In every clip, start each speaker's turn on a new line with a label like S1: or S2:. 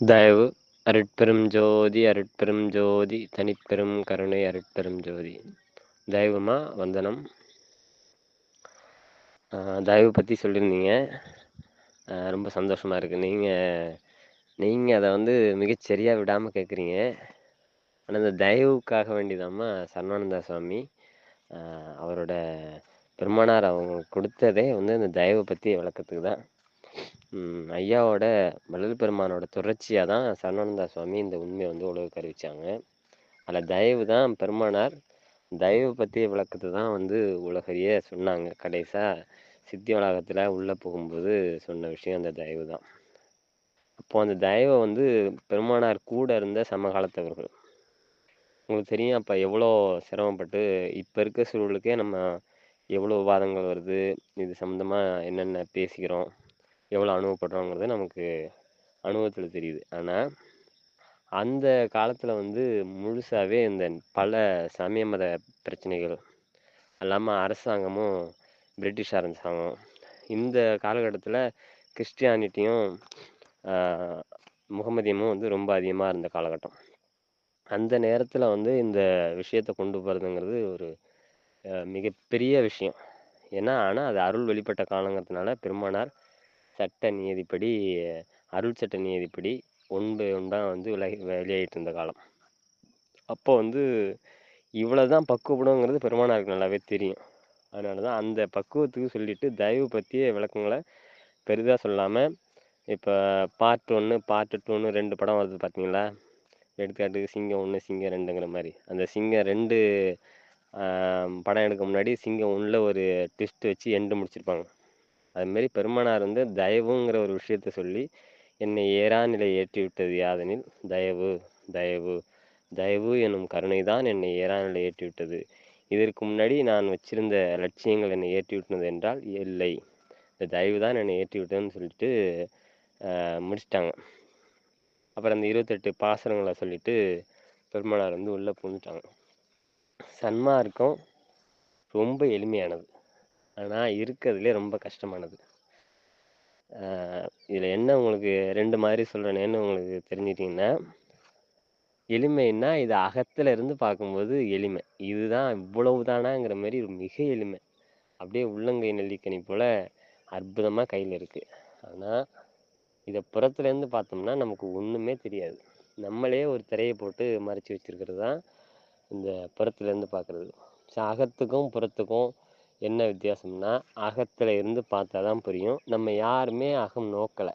S1: தயவு அருட்பெரும் ஜோதி அருட்பெரும் ஜோதி தனிப்பெரும் கருணை அருட்பெரும் ஜோதி. தயவுமா வந்தனம். தயவு பற்றி சொல்லியிருந்தீங்க ரொம்ப சந்தோஷமாக இருக்குது நீங்கள் நீங்கள் அதை வந்து மிகச்சரியாக விடாமல் கேட்குறீங்க ஆனால் இந்த தயவுக்காக வேண்டிதாம்மா சர்வானந்தா சுவாமி. அவரோட பெருமானார் அவங்க கொடுத்ததே வந்து இந்த தயவை பற்றி விளக்கத்துக்கு தான். ஐயாவோட வள்ளல் பெருமானோட தொடர்ச்சியாக தான் சரணானந்தா சுவாமி இந்த உண்மையை வந்து உலகுக்கு அறிவிச்சாங்க. அதில் தயவு தான் பெருமானார். தயவு பற்றிய விளக்கத்தை தான் வந்து உலகறிய சொன்னாங்க. கடைசியாக சித்தி வளாகத்தில் உள்ளே போகும்போது சொன்ன விஷயம் அந்த தயவு தான். அப்போது அந்த தயவை வந்து பெருமானார் கூட இருந்த சமகாலத்தவர்கள். உங்களுக்கு தெரியும் அப்போ எவ்வளோ சிரமப்பட்டு இப்போ இருக்க சூழலுக்கே நம்ம எவ்வளோ விவாதங்கள் வருது இது சம்மந்தமாக என்னென்ன பேசிக்கிறோம் எவ்வளோ அனுபவப்படுறோங்கிறது நமக்கு அனுபவத்தில் தெரியுது. ஆனால் அந்த காலத்தில் வந்து முழுசாகவே இந்த பல சமய மத பிரச்சனைகள் அல்லாமல் அரசாங்கமும் பிரிட்டிஷ் அரசாங்கம் இந்த காலகட்டத்தில் கிறிஸ்டியானிட்டியும் முகமதியமும் வந்து ரொம்ப அதிகமாக இருந்த காலகட்டம். அந்த நேரத்தில் வந்து இந்த விஷயத்தை கொண்டு போகிறதுங்கிறது ஒரு மிகப்பெரிய விஷயம். ஏன்னா ஆனால் அது அருள் வெளிப்பட்ட காலங்கிறதுனால பெருமானார் சட்ட நியதிப்படி அருள் சட்ட நியதிப்படி ஒன்று ஒன்றா வந்து விலகி வெளியாகிட்டு இருந்த காலம். அப்போ வந்து இவ்வளோ தான் பக்குவப்படுங்கிறது பெருமானாருக்கு நல்லாவே தெரியும். அதனால தான் அந்த பக்குவத்துக்கு சொல்லிட்டு தயவு பற்றிய விளக்கங்களை பெரிதாக சொல்லாமல் இப்போ பார்ட் ஒன்று பார்ட் டூன்னு ரெண்டு படம் வருது பார்த்தீங்களா எடுத்துக்காட்டுக்கு சிங்கம் ஒன்று சிங்கம் ரெண்டுங்கிற மாதிரி. அந்த சிங்கம் ரெண்டு படம் எடுக்க முன்னாடி சிங்கம் ஒன்றில் ஒரு ட்விஸ்ட் வச்சு எண்டு முடிச்சிருப்பாங்க. அதுமாரி பெருமானார் வந்து தயவுங்கிற ஒரு விஷயத்த சொல்லி என்னை ஏறா நிலை ஏற்றி விட்டது யாதெனில் தயவு தயவு தயவு எனும் கருணை தான் என்னை ஏறா நிலை ஏற்றி விட்டது இதற்கு முன்னாடி நான் வச்சிருந்த லட்சியங்கள் என்னை ஏற்றி விட்டது என்றால் இல்லை. இந்த தயவு தான் என்னை ஏற்றி விட்டதுன்னு சொல்லிட்டு முடிச்சிட்டாங்க. அப்புறம் அந்த இருபத்தெட்டு பாசனங்களை சொல்லிட்டு பெருமானார் வந்து உள்ளே புகுந்துட்டாங்க. சன்மார்க்கம் ரொம்ப எளிமையானது. ஆனால் இருக்கிறதுலே ரொம்ப கஷ்டமானது. இதில் என்ன உங்களுக்கு ரெண்டு மாதிரி சொல்கிறேன்னு உங்களுக்கு தெரிஞ்சிட்டிங்கன்னா எளிமைன்னா இது அகத்தில் இருந்து பார்க்கும்போது எளிமை. இதுதான் இவ்வளவு தானாங்கிற மாதிரி ஒரு மிக எளிமை. அப்படியே உள்ளங்கை நெல்லிக்கனி போல் அற்புதமாக கையில் இருக்குது ஆனால் இதை புறத்துலேருந்து பார்த்தோம்னா நமக்கு ஒன்றுமே தெரியாது. நம்மளே ஒரு திரையை போட்டு மறைச்சி வச்சிருக்கிறது தான் இந்த புறத்துலேருந்து பார்க்குறது. ஸோ அகத்துக்கும் புறத்துக்கும் என்ன வித்தியாசம்னா அகத்தில் இருந்து பார்த்தா தான் புரியும். நம்ம யாருமே அகம் நோக்கலை.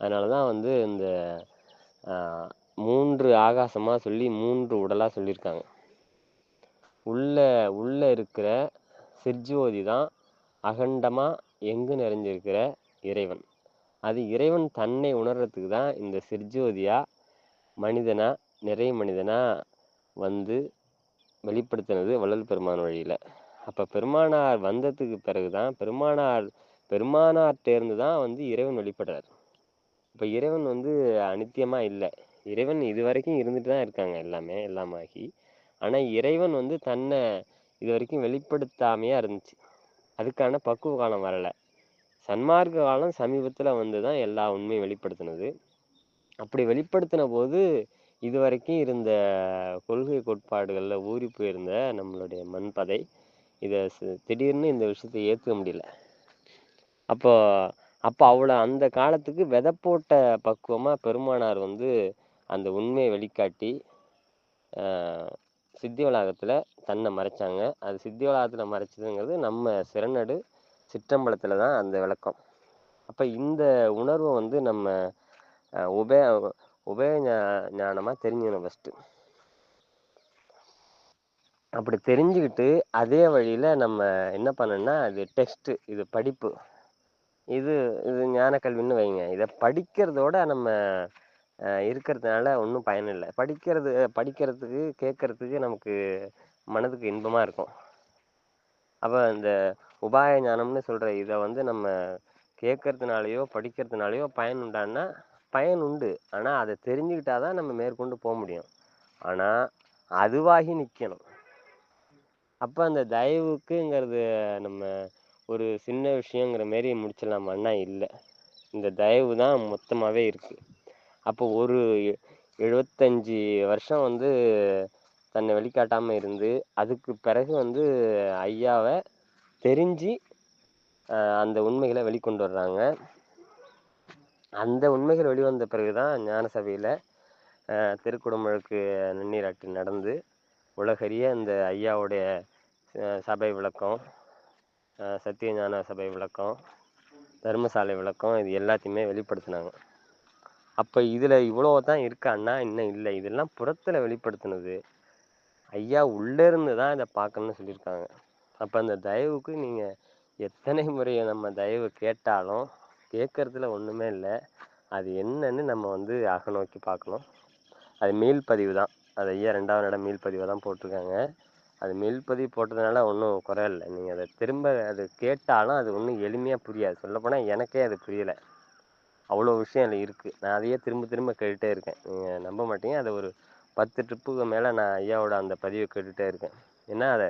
S1: அதனால தான் வந்து இந்த மூன்று ஆகாசமாக சொல்லி மூன்று உடலாக சொல்லியிருக்காங்க. உள்ள உள்ள இருக்கிற சிற்ஜோதி தான் அகண்டமாக எங்கு நிறைஞ்சிருக்கிற இறைவன். அது இறைவன் தன்னை உணர்றதுக்கு தான் இந்த சிர்ஜோதியாக மனிதனாக நிறை மனிதனாக வந்து வெளிப்படுத்தினது வள்ளல் பெருமான் வழியில். அப்போ பெருமானார் வந்ததுக்கு பிறகு தான் பெருமானார் பெருமானார்ட்டேருந்து தான் வந்து இறைவன் வெளிப்படுறார் இப்போ இறைவன் வந்து அனித்தியமாக இல்லை. இறைவன் இது வரைக்கும் இருந்துட்டு தான் இருக்காங்க எல்லாமே எல்லாமாகி. ஆனால் இறைவன் வந்து தன்னை இது வரைக்கும் வெளிப்படுத்தாமையாக இருந்துச்சு. அதுக்கான பக்குவ காலம் வரலை. சன்மார்க்க காலம் சமீபத்தில் வந்து தான் எல்லா உண்மையும் வெளிப்படுத்தினது. அப்படி வெளிப்படுத்தின போது இது வரைக்கும் இருந்த கொள்கை கோட்பாடுகளில் ஊறி போயிருந்த நம்மளுடைய மண்பதை இதை திடீர்னு இந்த விஷயத்தை ஏற்றுக்க முடியல. அப்போ அப்போ அவ்வளோ அந்த காலத்துக்கு விதை போட்ட பக்குவமாக பெருமானார் வந்து அந்த உண்மையை வெளிக்காட்டி சித்தி வளாகத்தில் தன்னை மறைச்சாங்க. அது சித்தி வளாகத்தில் மறைச்சதுங்கிறது நம்ம சிறநடு சிற்றம்பலத்தில் தான் அந்த விளக்கம். அப்போ இந்த உணர்வை வந்து நம்ம உபய உபய ஞானமாக தெரிஞ்சுக்கணும் ஃபஸ்ட்டு அப்படி தெரிஞ்சுக்கிட்டு அதே வழியில் நம்ம என்ன பண்ணணும்னா அது டெக்ஸ்ட்டு இது படிப்பு. இது இது ஞான கல்வின்னு வைங்க. இதை படிக்கிறதோட நம்ம இருக்கிறதுனால ஒன்றும் பயன் இல்லை. படிக்கிறது படிக்கிறதுக்கு கேட்கறதுக்கு நமக்கு மனதுக்கு இன்பமாக இருக்கும். அப்போ இந்த உபாய ஞானம்னு சொல்கிற இதை வந்து நம்ம கேட்கறதுனாலையோ படிக்கிறதுனாலையோ பயன் உண்டான்னா பயன் உண்டு. ஆனால் அதை தெரிஞ்சுக்கிட்டா தான் நம்ம மேற்கொண்டு போக முடியும். ஆனால் அதுவாகி நிற்கணும் அப்போ அந்த தயவுக்குங்கிறது நம்ம ஒரு சின்ன விஷயங்கிற மாரி முடிச்சிடலாமான்னா இல்லை. இந்த தயவு தான் மொத்தமாகவே இருக்குது அப்போ ஒரு எ- எழுபத்தஞ்சு வருஷம் வந்து தன்னை வெளிக்காட்டாமல் இருந்து அதுக்கு பிறகு வந்து ஐயாவை தெரிஞ்சு அந்த உண்மைகளை வெளிக்கொண்டு வர்றாங்க. அந்த உண்மைகள் வெளிவந்த பிறகு தான் ஞான சபையில் திருக்குடமுழுக்கு நன்னீராட்டு நடந்து உலகறிய இந்த ஐயாவுடைய சபை விளக்கம் சத்தியஞான சபை விளக்கம் தர்மசாலை விளக்கம் இது எல்லாத்தையுமே வெளிப்படுத்தினாங்க. அப்போ இதில் இவ்வளோ தான் இருக்கான்னா இன்னும் இல்லை. இதெல்லாம் புறத்தில் வெளிப்படுத்தினது. ஐயா உள்ளேருந்து தான் இதை பார்க்கணும்னு சொல்லியிருக்காங்க. அப்போ அந்த தயவுக்கு நீங்கள் எத்தனை முறையை நம்ம தயவு கேட்டாலும் கேட்குறதுல ஒன்றுமே இல்லை. அது என்னன்னு நம்ம வந்து அகநோக்கி பார்க்கணும். அது மீள்பதிவு தான். அது ஐயா ரெண்டாவது இடம் மீள்பதிவை தான் போட்டிருக்காங்க. அது மீள்பதிவு போட்டதுனால ஒன்றும் குறை இல்லை நீங்கள் அதை திரும்ப அது கேட்டாலும் அது ஒன்றும் எளிமையாக புரியாது. சொல்லப்போனால் எனக்கே அது புரியலை. அவ்வளோ விஷயம் அதில் இருக்குது நான் அதையே திரும்ப திரும்ப கேட்டுட்டே இருக்கேன். நீங்கள் நம்ப மாட்டீங்க. அதை ஒரு பத்து ட்ரிப்புக்கு மேலே நான் ஐயாவோட அந்த பதிவை கேட்டுகிட்டே இருக்கேன். ஏன்னா அதை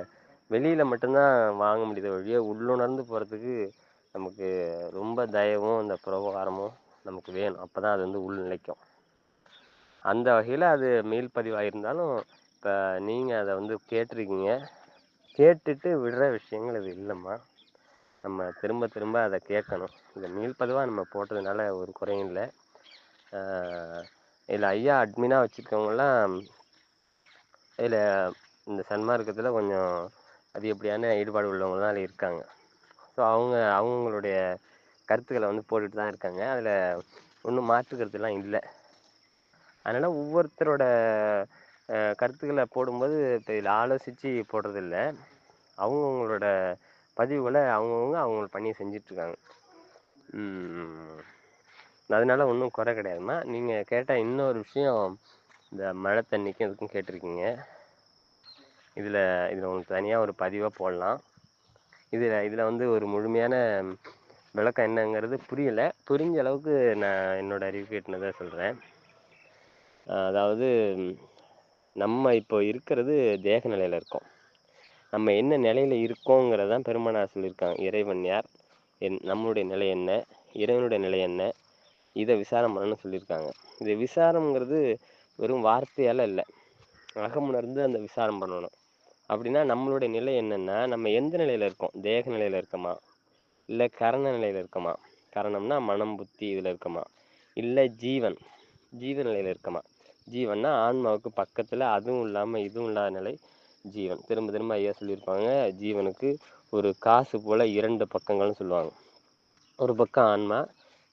S1: வெளியில் மட்டும்தான் வாங்க முடியுது வழியே உள்ளுணர்ந்து போகிறதுக்கு நமக்கு ரொம்ப தயவும் அந்த புரோகாரமும் நமக்கு வேணும். அப்போ தான் அது வந்து உள் நிலைக்கும் அந்த வகையில் அது மீள்பதிவாயிருந்தாலும் இப்போ நீங்கள் அதை வந்து கேட்டிருக்கீங்க. கேட்டுட்டு விடுற விஷயங்கள் இது இல்லைம்மா. நம்ம திரும்ப திரும்ப அதை கேட்கணும். இந்த மீள்பதிவாக நம்ம போட்டதுனால ஒரு குறையும் இல்லை. இதில் ஐயா அட்மினாக வச்சுருக்கவங்களாம் இதில் இந்த சன்மார்க்கத்தில் கொஞ்சம் அதிகப்படியான ஈடுபாடு உள்ளவங்களால இருக்காங்க. ஸோ அவங்க அவங்களுடைய கருத்துக்களை வந்து போட்டுட்டு தான் இருக்காங்க. அதில் ஒன்றும் மாற்று கருத்துலாம் இல்லை. அதனால் ஒவ்வொருத்தரோட கருத்துக்களை போடும்போது இப்போ இதில் ஆலோசித்து போடுறதில்ல. அவங்கவுங்களோட பதிவுகளை அவங்கவுங்க அவங்க பண்ணி செஞ்சிட்ருக்காங்க. அதனால ஒன்றும் குறை கிடையாதும்மா. நீங்கள் கேட்ட இன்னொரு விஷயம் இந்த மழை தண்ணிக்கும் இதுக்கும் கேட்டிருக்கீங்க. இதில் இதில் உங்களுக்கு தனியாக ஒரு பதிவாக போடலாம். இதில் இதில் வந்து ஒரு முழுமையான விளக்கம் என்னங்கிறது புரியலை. புரிஞ்ச அளவுக்கு நான் என்னோடய அறிவு கேட்டுன்னு தான் சொல்கிறேன் அதாவது நம்ம இப்போ இருக்கிறது தேக நிலையில் இருக்கோம். நம்ம என்ன நிலையில் இருக்கோங்கிறதான் பெருமானார் சொல்லியிருக்காங்க. இறைவன் யார்? என் நம்மளுடைய நிலை என்ன? இறைவனுடைய நிலை என்ன? இதை விசாரம் பண்ணணும்னு சொல்லியிருக்காங்க. இது விசாரம்ங்கிறது வெறும் வார்த்தையால் இல்லை. அகமுணர்ந்து அந்த விசாரம் பண்ணணும். அப்படின்னா நம்மளுடைய நிலை என்னென்னா நம்ம எந்த நிலையில் இருக்கோம்? தேக நிலையில் இருக்கோமா? இல்லை கரண நிலையில் இருக்கோமா? கரணம்னா மனம் புத்தி இதில் இருக்கோமா? இல்லை ஜீவன் ஜீவ நிலையில் இருக்கோமா? ஜீவன்னா ஆன்மாவுக்கு பக்கத்தில் அதுவும் இல்லாமல் இதுவும் இல்லாத நிலை ஜீவன். திரும்ப திரும்ப ஐயா சொல்லியிருப்பாங்க ஜீவனுக்கு ஒரு காசு போல் இரண்டு பக்கங்கள்னு சொல்லுவாங்க. ஒரு பக்கம் ஆன்மா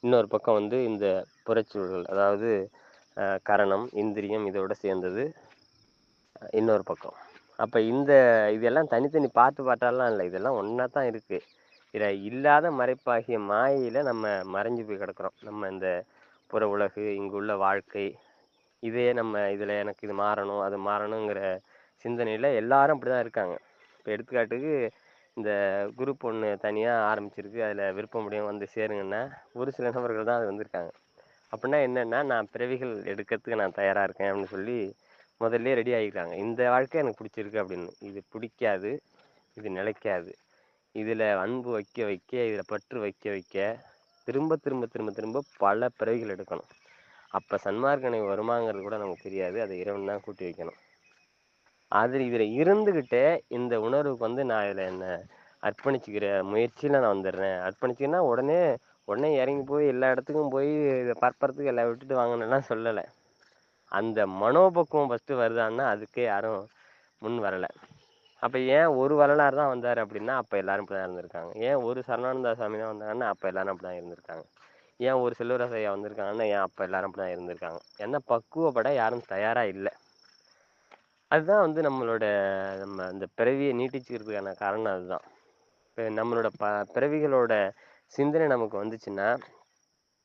S1: இன்னொரு பக்கம் வந்து இந்த புறச்சூழல் அதாவது கரணம் இந்திரியம் இதோட சேர்ந்தது இன்னொரு பக்கம். அப்போ இந்த இதெல்லாம் தனித்தனி பார்த்து பார்த்தாலாம் இல்லை இதெல்லாம் ஒன்றா தான் இருக்குது இதில் இல்லாத மறைப்பாகிய மாயையில் நம்ம மறைஞ்சு போய் கிடக்குறோம். நம்ம இந்த புற உலகு இங்குள்ள வாழ்க்கை இதே நம்ம இதில் எனக்கு இது மாறணும் அது மாறணுங்கிற சிந்தனையில் எல்லாரும் அப்படி தான் இருக்காங்க. இப்போ எடுத்துக்காட்டுக்கு இந்த குரூப் ஒன்று தனியாக ஆரம்பிச்சிருக்கு. அதில் விருப்பம் முடியும் வந்து சேருங்கன்னா ஒரு சில நபர்கள் தான் அது வந்திருக்காங்க. அப்படின்னா என்னென்னா நான் பிறவிகள் எடுக்கிறதுக்கு நான் தயாராக இருக்கேன் அப்படின்னு சொல்லி முதல்ல ரெடி ஆகிக்கிறாங்க. இந்த வாழ்க்கை எனக்கு பிடிச்சிருக்கு அப்படின்னு. இது பிடிக்காது இது நிலைக்காது. இதில் அன்பு வைக்க வைக்க இதில் பற்று வைக்க வைக்க திரும்ப திரும்ப திரும்ப திரும்ப பல பிறவிகள் எடுக்கணும். அப்போ சன்மார்க்கனை வருமாங்கிறது கூட நமக்கு தெரியாது அதை இறைவன் தான் கூட்டி வைக்கணும். அது இதில் இருந்துக்கிட்டே இந்த உணர்வுக்கு வந்து நான் இதில் என்ன அர்ப்பணிச்சுக்கிற முயற்சியில் நான் வந்துடுறேன். அர்ப்பணிச்சுன்னா உடனே உடனே இறங்கி போய் எல்லா இடத்துக்கும் போய் இதை பற்பறத்துக்கு எல்லாம் விட்டுட்டு வாங்கணும்லாம் சொல்லலை. அந்த மனோபக்குவம் ஃபஸ்ட்டு வருதான்னா அதுக்கே யாரும் முன் வரலை. அப்போ ஏன் ஒரு வரலாறு தான் வந்தார் அப்படின்னா அப்போ எல்லாரும் இப்படி தான் இருந்திருக்காங்க. ஏன் ஒரு சரணானந்தா சாமி தான் வந்தாங்கன்னா அப்போ எல்லாரும் அப்படி தான் இருந்திருக்காங்க. ஏன் ஒரு செல்வராச ஐயா வந்திருக்காங்கன்னா ஏன் அப்போ எல்லாரும் அப்படி தான் இருந்திருக்காங்க? ஏன்னா பக்குவப்பட யாரும் தயாராக இல்லை. அதுதான் வந்து நம்மளோட நம்ம அந்த பிறவியை நீட்டிச்சுக்கிறதுக்கான காரணம் அதுதான். இப்போ நம்மளோட ப பிறவிகளோட சிந்தனை நமக்கு வந்துச்சுன்னா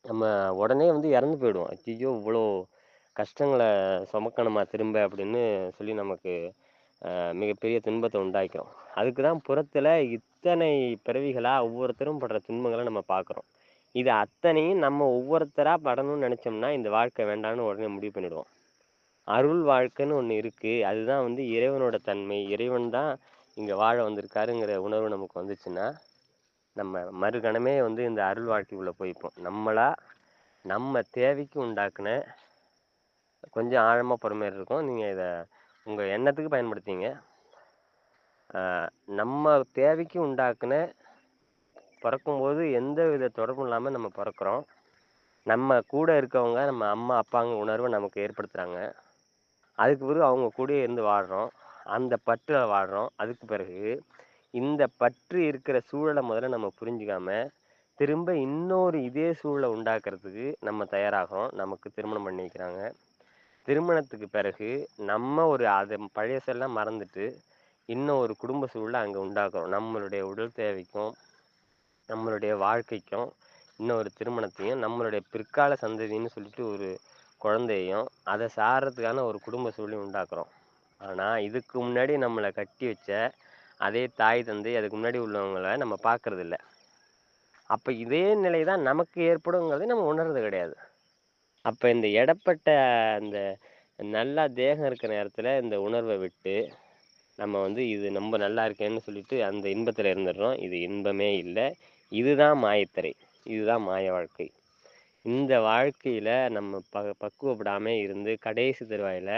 S1: நம்ம உடனே வந்து இறந்து போயிடுவோம். ஐயோ இவ்வளோ கஷ்டங்களை சுமக்கணுமா திரும்ப அப்படின்னு சொல்லி நமக்கு மிகப்பெரிய துன்பத்தை உண்டாக்கிறோம். அதுக்கு தான் புறத்தில் இத்தனை பிறவிகளாக ஒவ்வொருத்தரும் படுற துன்பங்களை நம்ம பார்க்குறோம் இது அத்தனையும் நம்ம ஒவ்வொருத்தராக படணும்னு நினச்சோம்னா இந்த வாழ்க்கை வேண்டாம்னு உடனே முடிவு பண்ணிடுவோம் அருள் வாழ்க்கைன்னு ஒன்று இருக்குது அதுதான் வந்து இறைவனோட தன்மை இறைவன் தான் இங்கே வாழ வந்திருக்காருங்கிற உணர்வு நமக்கு வந்துச்சுன்னா நம்ம மறுகணமே வந்து இந்த அருள் வாழ்க்கைக்குள்ளே போய்ப்போம் நம்மளா நம்ம தேவைக்கு உண்டாக்குன கொஞ்சம் ஆழமாக போகிற மாதிரி இருக்கும். நீங்கள் இதை உங்கள் எண்ணத்துக்கு பயன்படுத்திங்க. நம்ம தேவைக்கு உண்டாக்குன பிறக்கும்போது எந்த வித தொடர்பும் இல்லாமல் நம்ம பிறக்கிறோம். நம்ம கூட இருக்கவங்க, நம்ம அம்மா, அப்பாங்க உணர்வை நமக்கு ஏற்படுத்துகிறாங்க அதுக்கு பிறகு அவங்க கூடயே இருந்து வாழ்கிறோம் அந்த பற்றில் வாழ்கிறோம் அதுக்கு பிறகு இந்த பற்று இருக்கிற சூழலை முதல்ல நம்ம புரிஞ்சுக்காம, திரும்ப இன்னொரு இதே சூழலை உண்டாக்குறதுக்கு நம்ம தயாராகிறோம். நமக்கு திருமணம் பண்ணி வைக்கிறாங்க. திருமணத்துக்கு பிறகு நம்ம ஒரு அத பழையசெல்லாம் மறந்துட்டு, இன்னும் ஒரு குடும்ப சூழலை அங்கே உண்டாக்குறோம். நம்மளுடைய உடல் தேவைக்கும், நம்மளுடைய வாழ்க்கைக்கும், இன்னொரு திருமணத்தையும், நம்மளுடைய பிற்கால சந்ததின்னு சொல்லிட்டு ஒரு குழந்தையையும், அதை சார்றதுக்கான ஒரு குடும்ப சூழலையும் உண்டாக்குறோம். ஆனால் இதுக்கு முன்னாடி நம்மளை கட்டி வச்ச அதே தாய், தந்தை அதுக்கு முன்னாடி உள்ளவங்களை நம்ம பார்க்கறதில்ல. அப்போ இதே நிலை தான் நமக்கு ஏற்படுங்கிறது நம்ம உணர்றது கிடையாது. அப்போ இந்த இடப்பட்ட அந்த நல்லா தேகம் இருக்கிற நேரத்தில் இந்த உணர்வை விட்டு, நம்ம வந்து இது ரொம்ப நல்லா இருக்கேன்னு சொல்லிட்டு அந்த இன்பத்தில் இருந்துடுறோம். இது இன்பமே இல்லை இதுதான் மாயத்திரை. இதுதான் மாய வாழ்க்கை. இந்த வாழ்க்கையில் நம்ம ப பக்குவப்படாமல் இருந்து கடைசி தருவாயில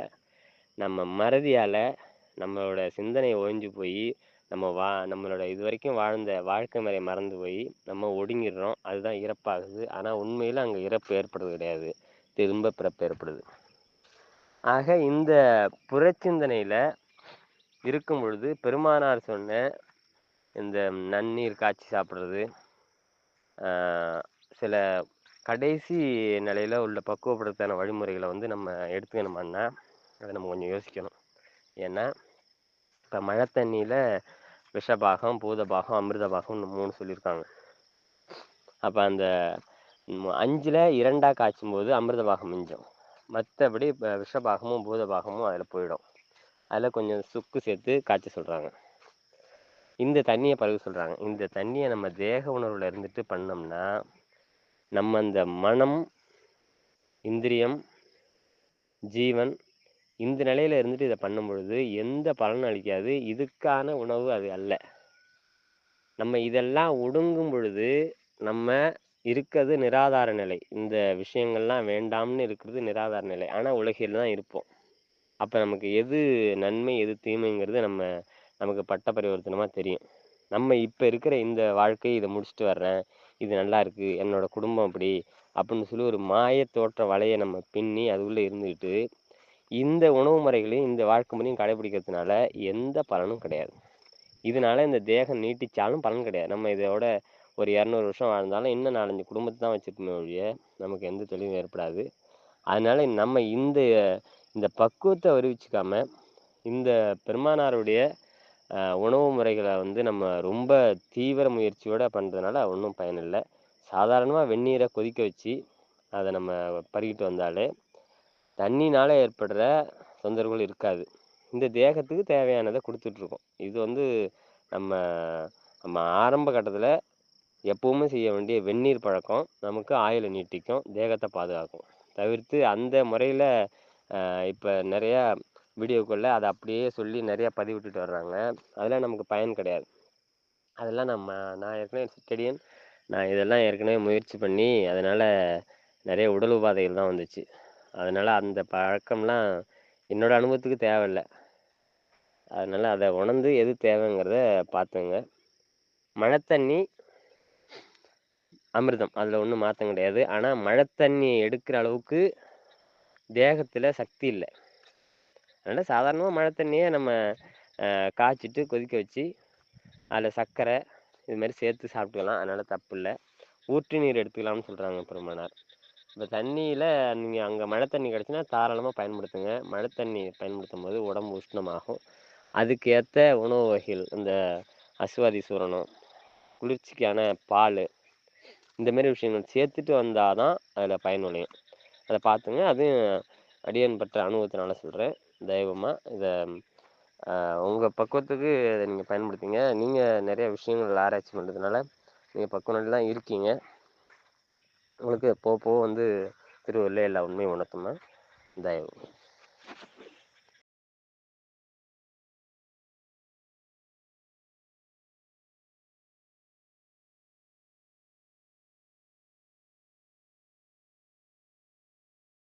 S1: நம்ம மறதியால் நம்மளோட சிந்தனை ஒழிஞ்சு போய் நம்ம வா நம்மளோட இது வரைக்கும் வாழ்ந்த வாழ்க்கை முறை மறந்து போய் நம்ம ஒடுங்கிடுறோம். அதுதான் இறப்பாகுது. ஆனால் உண்மையில் அங்கே இறப்பு ஏற்படுறது கிடையாது. திரும்ப பிறப்பு ஏற்படுது. ஆக இந்த புறச்சிந்தனையில் இருக்கும் பொழுது பெருமானார் சொன்ன இந்த நன்னீர் காய்ச்சி சாப்பிட்றது சில கடைசி நிலையில் உள்ள பக்குவப்படுத்தான வழிமுறைகளை வந்து நம்ம எடுத்துக்கணுமான்னா, அதை நம்ம கொஞ்சம் யோசிக்கணும். ஏன்னா, இப்போ மழை தண்ணியில் விஷபாகம், பூதபாகம், அமிர்தபாகம்னு மூணு சொல்லியிருக்காங்க. அப்போ அந்த ம் 5ல 2ஆ காய்ச்சும்போது அமிர்த பாகம் மிஞ்சும். இப்போ விஷபாகமும், பூதபாகமும் அதில் போயிடும். அதில் கொஞ்சம் சுக்கு சேர்த்து காய்ச்ச சொல்கிறாங்க இந்த தண்ணியை பழக சொல்கிறாங்க இந்த தண்ணியை நம்ம தேக உணர்வில் இருந்துட்டு பண்ணோம்னா, நம்ம அந்த மனம், இந்திரியம், ஜீவன் இந்த நிலையில் இருந்துட்டு இத பண்ணும்பொழுது எந்த பலனும் அளிக்காது. இதுக்கான உணவு அது அல்ல. நம்ம இதெல்லாம் ஒடுங்கும் பொழுது, நம்ம இருக்கிறது நிராதார நிலை. இந்த விஷயங்கள்லாம் வேண்டாம்னு இருக்கிறது நிராதார நிலை. ஆனால் உலகில் தான் இருப்போம். அப்போ நமக்கு எது நன்மை, எது தீமைங்கிறது நம்ம நமக்கு பட்ட பரிவர்த்தனமாக தெரியும். நம்ம இப்போ இருக்கிற இந்த வாழ்க்கை இதை முடிச்சுட்டு வர்றேன். இது நல்லா இருக்குது என்னோட குடும்பம் அப்படி அப்படின்னு சொல்லி ஒரு மாய தோற்ற வலையை நம்ம பின்னி அதுக்குள்ளே இருந்துக்கிட்டு இந்த உணவு முறைகளையும், இந்த வாழ்க்கை முறையும் கடைபிடிக்கிறதுனால எந்த பலனும் கிடையாது. இதனால இந்த தேகம் நீட்டிச்சாலும் பலன் கிடையாது. நம்ம இதோட ஒரு 200 வருஷம் வாழ்ந்தாலும் இன்னும் நாலஞ்சு குடும்பத்தை தான் வச்சுருக்கணும் ஒழிய, நமக்கு எந்த தெளிவும் ஏற்படாது. அதனால நம்ம இந்த இந்த பக்குவத்தை வருவிச்சுக்காம, இந்த பெருமானாருடைய உணவு முறைகளை வந்து நம்ம ரொம்ப தீவிர முயற்சியோடு பண்ணுறதுனால ஒன்றும் பயனில்லை சாதாரணமாக வெந்நீரை கொதிக்க வச்சு, அதை நம்ம பருகிட்டு வந்தாலே, தண்ணினால் ஏற்படுற தொந்தரவுகள் இருக்காது. இந்த தேகத்துக்கு தேவையானதை கொடுத்துட்ருக்கோம் இது வந்து நம்ம நம்ம ஆரம்ப கட்டத்தில் எப்பவுமே செய்ய வேண்டிய வெந்நீர் பழக்கம் நமக்கு ஆயுளை நீட்டிக்கும், தேகத்தை பாதுகாக்கும். தவிர்த்து அந்த முறையில் இப்போ நிறையா வீடியோக்கள்ல அதை அப்படியே சொல்லி நிறையா பதிவிட்டுட்டு வர்றாங்க. அதெல்லாம் நமக்கு பயன் கிடையாது. அதெல்லாம் நம்ம நான் ஏற்கனவே சித்தடியன். நான் இதெல்லாம் ஏற்கனவே முயற்சி பண்ணி, அதனால் நிறைய உடல் உபாதைகள் தான் வந்துச்சு. அதனால் அந்த பழக்கம்லாம் என்னோடய அனுபவத்துக்கு தேவையில்ல. அதனால் அதை உணர்ந்து எது தேவைங்கிறத பார்த்துங்க. மழை தண்ணி அமிர்தம். அதில் ஒன்றும் மாற்றம் கிடையாது. ஆனால் மழை தண்ணி எடுக்கிற அளவுக்கு தேகத்தில் சக்தி இல்லை அதனால் சாதாரணமாக மழை தண்ணியை நம்ம காய்ச்சிட்டு கொதிக்க வச்சு, அதில் சர்க்கரை இது மாதிரி சேர்த்து சாப்பிட்டுக்கலாம். அதனால் தப்பு இல்லை ஊற்று நீர் எடுத்துக்கலாம்னு சொல்கிறாங்க பெருமானார். இப்போ தண்ணியில் நீங்கள் அங்கே மழை தண்ணி கிடச்சின்னா தாராளமாக பயன்படுத்துங்க. மழை தண்ணி பயன்படுத்தும்போது உடம்பு உஷ்ணமாகும். அதுக்கேற்ற உணவு வகைகள் இந்த அஸ்வாதி சூரணம், குளிர்ச்சிக்கான பால் இந்தமாரி விஷயங்கள் சேர்த்துட்டு வந்தால் தான் அதில் பயன் விளையும். பார்த்துங்க. அதுவும் அடியன் பெற்ற அனுபவத்தினால சொல்கிறேன் தெய்வமாக இதை உங்கள் பக்குவத்துக்கு இதை நீங்கள் பயன்படுத்திங்க. நீங்கள் நிறைய விஷயங்கள் ஆராய்ச்சி பண்ணுறதுனால நீங்கள் பக்குவ தான் இருக்கீங்க. உங்களுக்கு போக போக வந்து திருவள்ளுவர் எல்லா உண்மையும் உணர்த்துமா? தயவு.